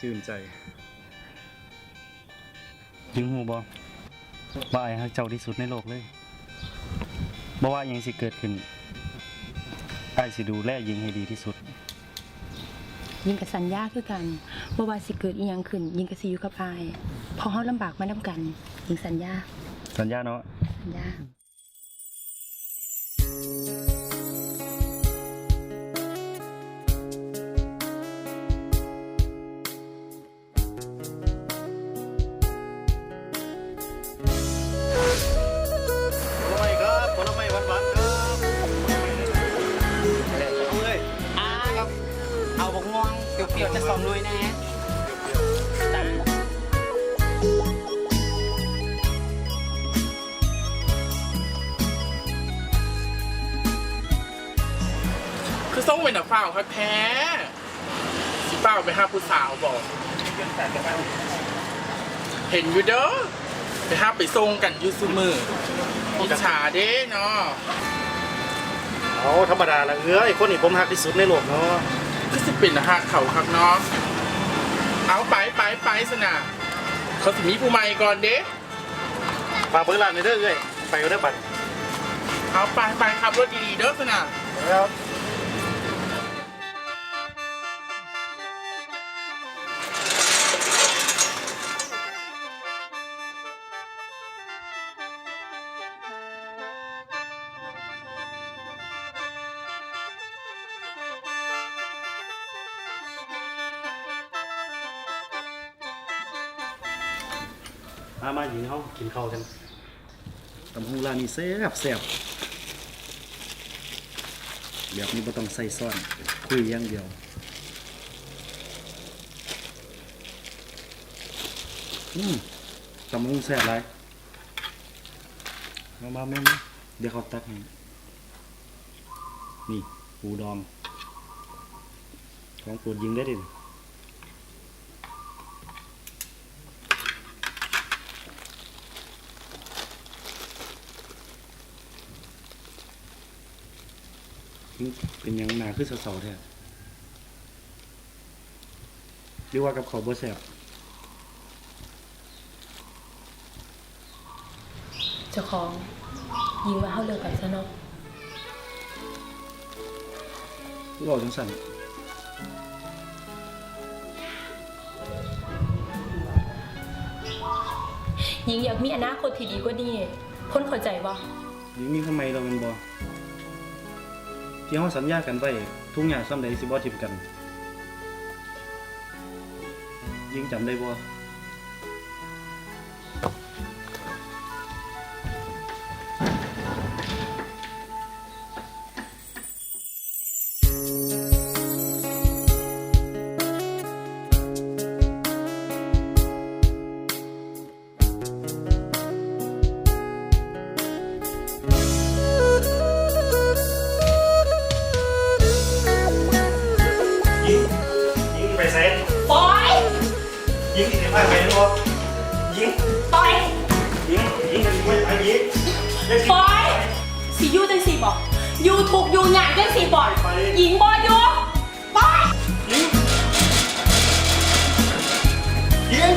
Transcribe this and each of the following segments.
โอ้ชื่นใจยิงหูบอว่าไอ้ฮักเจ้าที่สุดในโลกเลยบ่ว่าหยังสิเกิดขึ้นไอ้ายสิดูแลยิงให้ดีที่สุด ยิงกับสัญญาคือกันบ่ว่าสิเกิดอีหยังขึ้น ยิงกับสิอยู่กับอายเพอเฮาลำบากมานํกัน ยิงสัญญา สัญญาเนาะสัญญา งเปรี้ยวๆจะสองลุยนะฮะจ้ะคือส่งเป็นหนักเปล่าครับแท้สิเปล่าไปหาผู้สาวบอก เห็นอยู่เด้อไปหาไปส่งกันอยู่ซุมืออิจฉาเด้เนาะ เอาธรรมดาละเอ้ยคนนี้ผมหักที่สุดในโลกเนาะ คือสิเป็นหักเขาครับเนาะเอาไปไปไปสนะเขาสิมีผู้ใหม่ก่อนเด้ฝากเบอร์ร้านหน่อยเด้อเอ้ยไปก็ได้อบัตรเอาไปไปขับรถดีๆเด้อสนะแล้ว มามาหญิงเขากินข้าวกันตำหูร้านนี้แซ่บแซ่บแบบนี้ไม่ต้องใส่ซ่อน คุยอย่างเดียวอืมตำหูแซ่บไรมามาแม่มเดี๋ยวเขาตักให้นี่ปูดอง ของปรดยิงได้ดิ เป็นหยังหนาคือเสาๆแท้หรือว่ากับเขาวบ่แซ่บเจ้าของยิงว่าเฮาเลิกกันซะเนาะคือบอกจังสั่นยิงอยากมีอนาคตที่ดีกว่านี้คนเข้าใจบ่ยิงมีทำไมเราเป็นบ่ ที่เขาสัญญากันไว้ทุกอย่างซ้ำใดสิบ่ทิมกัน ยิ่งจำได้บ่ ยิงสิไปไปบ่ยิงปล่อยยิงยิงไปยิงอย่ายิงปอยสิอยูจังสิบอกยูถูกยูหยาดจังสิบอกหญิงบอยูปอยยิงยิง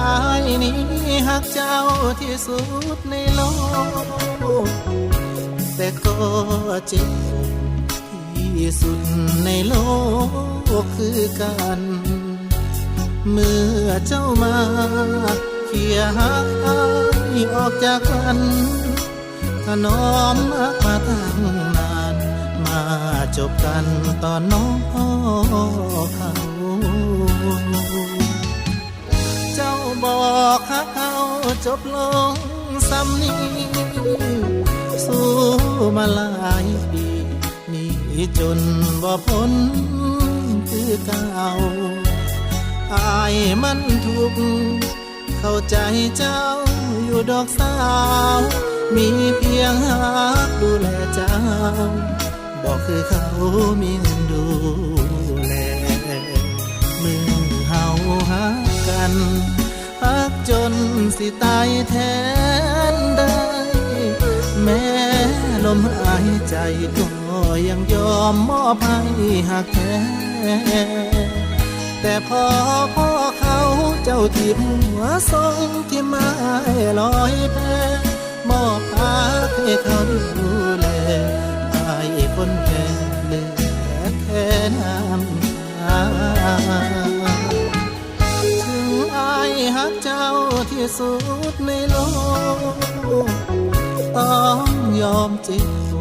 อายนี้หักเจ้าที่สุดในโลกแต่ก็เจ็บที่ สุดในโลกคือกัน เมื่อเจ้ามาเขี่ยหายออกจากกันถนอมรักมาตั้งนาน มาจบกันตอนน้องเขาเจ้าบอกฮักเขาจบลงซ้ำนี้สู้มาหลายปี นี่จนบ่พ้นคือเก่าอายมันทุกเข้าใจเจ้าอยู่ดอกสาว มีเพียงฮักดูแลเจ้า บอกคือเขามีเงินดูแลมือเฮาหักกันหักจนสิตายแทนได้ แม้ลมหายใจก็ ยังยอมมอบให้หากแท้แต่พอพ่อเขาเจ้าที่หัวทรงที่ไม้ลอยแพมอบพาให้เขาดูแลอายคนแก่เลือแค่น้ำตาถึงอายหักเจ้าที่สุดในโลก ต้องยอมเจ็บ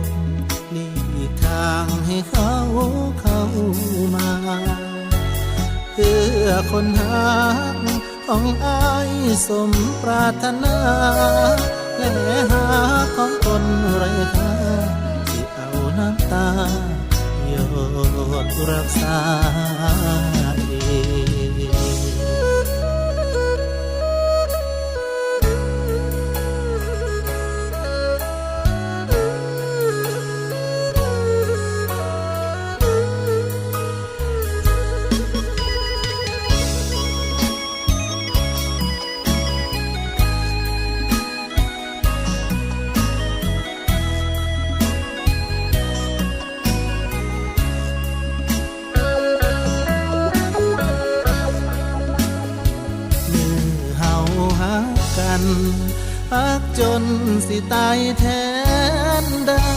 มา เพื่อคนหักของอายสมปรารถนา และหาของคนไรค่า กกันหักจนสิตายแทนได้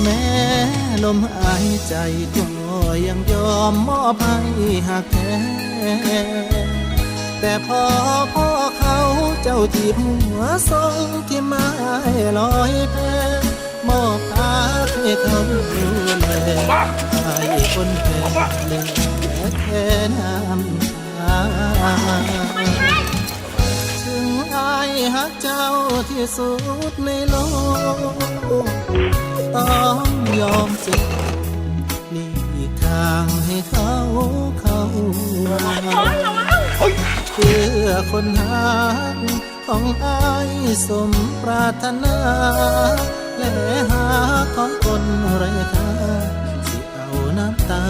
แม้ลมหายใจก็ยังยอมมอบให้หักแท้แต่พอพ่อเขาเจ้าที่หัวทรงที่ไม้ลอยแพมอบตาให้เขาดูแลให้คนแก่เหลือแค่น้ำตา หักเจ้าที่สุดในโลก ต้องยอมเจ็บหลีกทางให้เขาเข้ามาเพื่อคนหักของอายสมปรารถนา และหาของคนไรค่าที่เอาน้ำตา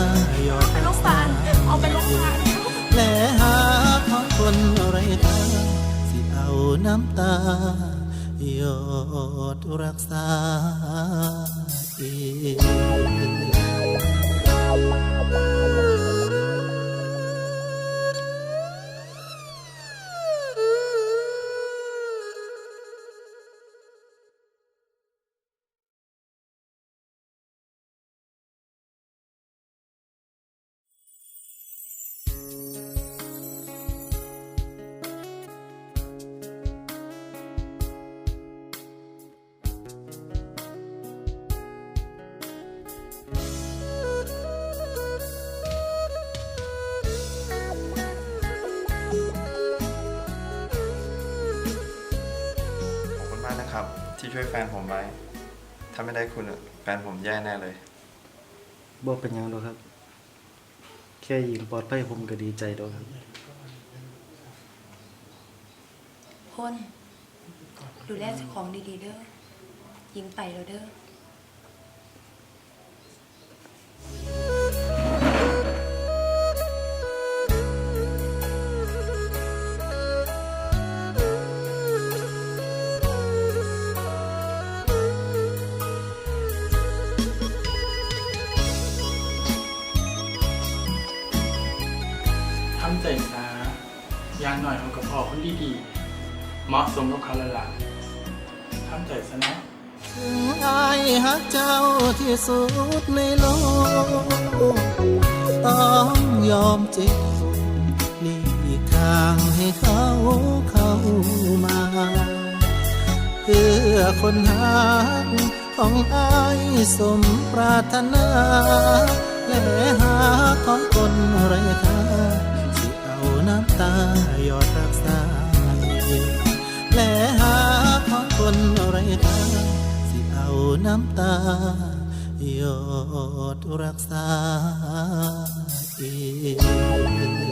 หยอดเป็นลูกสารเอาเป็นลูกสารและหาของคน น้ำตาหยดรักษาเอง ช่วยแฟนผมไว้ ถ้าไม่ได้คุณอะแฟนผมแย่แน่เลยบ่เป็นหยังดอกครับ แค่ยิงปลอดภัยผมก็ดีใจดอกครับคนดูแลเจ้าของดีๆเด้อยิงไปแล้วเด้อ อย่างหน่อยเขากับพอคนดีๆเหมาะสมกับเขาละล่ะทำใจซะนะถึงอายหักเจ้าที่สุดในโลก ต้องยอมเจ็บปวดหลีกทางให้เขาเข้ามา เพื่อคนหักของอายสมปรารถนา และหาของคนไร้ค่า ตาหยอดรักษาเองแลหาของคนไรตาที่เอาน้ำตาหยอดรักษาเอง